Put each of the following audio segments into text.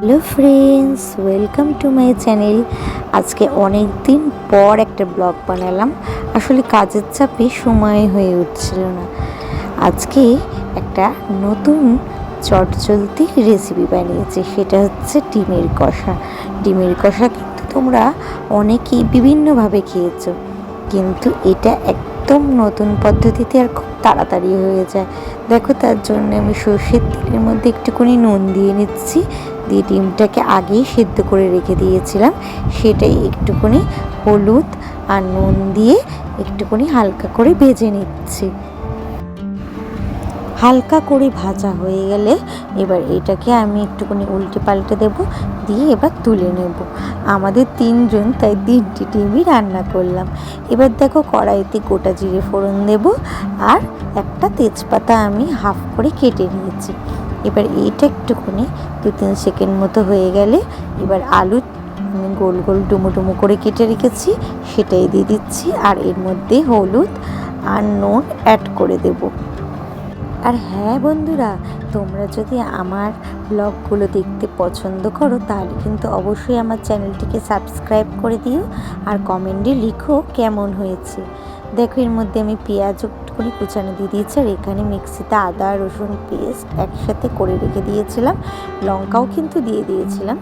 Hello friends, welcome to my channel. আজকে অনেক দিন পর একটা ব্লগ বানালাম। আসলে কাজের চাপে সময় হয়ে উঠছিল না। আজকে একটা নতুন চটচলতি রেসিপি বানিয়েছি, সেটা হচ্ছে ডিমের কষা। ডিমের কষা কিন্তু তোমরা অনেকেই বিভিন্নভাবে খেয়েছো, কিন্তু এটা একদম নতুন পদ্ধতিতে আর খুব তাড়াতাড়ি হয়ে যায়। দেখো তার জন্য আমি সর্ষের তেলের মধ্যে একটুখানি নুন দিয়ে নিচ্ছি। দিয়ে ডিমটাকে আগেই সেদ্ধ করে রেখে দিয়েছিলাম। সেটাই একটুখানি হলুদ আর নুন দিয়ে একটুখানি হালকা করে ভেজে নিচ্ছি। হালকা করে ভাজা হয়ে গেলে এবার এটাকে আমি একটুখানি উল্টে পাল্টে দেব, দিয়ে এবার তুলে নেব। আমাদের তিনজন তাই তিনটি ডিমই রান্না করলাম। এবার দেখো কড়াইতে গোটা জিরে ফোড়ন দেব আর একটা তেজপাতা আমি হাফ করে কেটে নিয়েছি। এবার এইটা একটুখানি দু তিন সেকেন্ড মতো হয়ে গেলে এবার আলু আমি গোল গোল ডুমো ডুমো করে কেটে রেখেছি, সেটাই দিয়ে দিচ্ছি। আর এর মধ্যে হলুদ আর নুন অ্যাড করে দেবো। আর হ্যাঁ বন্ধুরা, তোমরা যদি আমার ব্লগগুলো দেখতে পছন্দ করো, তাহলে কিন্তু অবশ্যই আমার চ্যানেলটিকে সাবস্ক্রাইব করে দিও আর কমেন্টে লিখো কেমন হয়েছে। দেখো, এর মধ্যে আমি পেঁয়াজ একটুখানি কুচানো দিয়ে দিয়েছি আর এখানে মিক্সিতে আদা, রসুন, পেস্ট একসাথে করে রেখে দিয়েছিলাম। লঙ্কাও কিন্তু দিয়ে দিয়েছিলাম।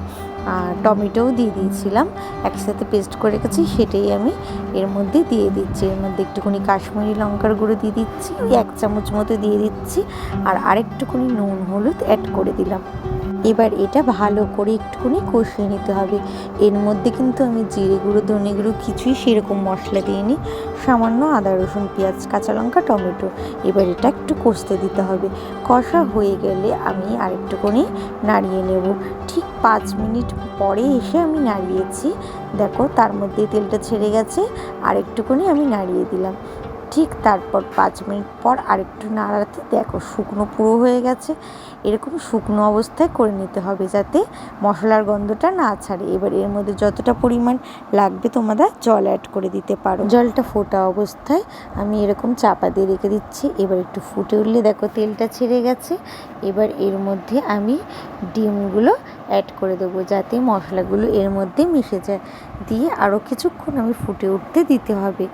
আর টমেটোও দিয়ে দিয়েছিলাম। একসাথে পেস্ট করে রেখেছি, সেটাই আমি এর মধ্যে দিয়ে দিচ্ছি। এর মধ্যে একটুখানি কাশ্মীরি লঙ্কার গুঁড়ো দিয়ে দিচ্ছি, এক চামচ মতো দিয়ে দিচ্ছি আর আরেকটুখানি নুন হলুদ অ্যাড করে দিলাম। এবার এটা ভালো করে একটুখানি কষিয়ে নিতে হবে। এর মধ্যে কিন্তু আমি জিরে গুঁড়ো, ধনে গুঁড়ো কিছুই সেরকম মশলা দিইনি। সামান্য আদা, রসুন, পেঁয়াজ, কাঁচা লঙ্কা, টমেটো। এবার এটা একটু কষতে দিতে হবে। কষা হয়ে গেলে আমি আরেকটুখানি নাড়িয়ে নেব। ঠিক পাঁচ মিনিট পরে এসে আমি নাড়িয়েছি। দেখো, তার মধ্যে তেলটা ছেড়ে গেছে। আর একটুখানি আমি নাড়িয়ে দিলাম। ঠিক তারপর পাঁচ মিনিট পর আরেকটু নাড়াতে দেখো শুকনো পুরো হয়ে গেছে। এরকম শুকনো অবস্থায় করে নিতে হবে যাতে মশলার গন্ধটা না ছাড়ে। এবার এর মধ্যে যতটা পরিমাণ লাগবে তোমরা জল অ্যাড করে দিতে পারো। জলটা ফোটা অবস্থায় আমি এরকম চাপা দিয়ে রেখে দিচ্ছি। এবার একটু ফুটে উঠলে দেখো তেলটা ছেড়ে গেছে। এবার এর মধ্যে আমি ডিমগুলো অ্যাড করে দেবো যাতে মশলাগুলো এর মধ্যে মিশে যায়। দিয়ে আরও কিছুক্ষণ আমি ফুটে উঠতে দিতে হবে।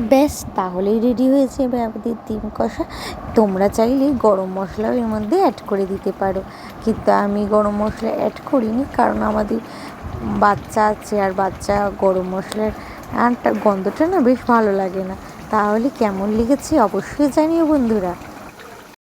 ব্যাস, তাহলেই রেডি হয়েছে এবার আমাদের ডিম কষা। তোমরা চাইলে গরম মশলাও এর মধ্যে অ্যাড করে দিতে পারো। কিন্তু আমি গরম মশলা অ্যাড করিনি কারণ আমাদের বাচ্চা আছে আর বাচ্চা গরম মশলার আর গন্ধটা না বেশ ভালো লাগে না। তাহলে কেমন লেগেছে অবশ্যই জানিও বন্ধুরা।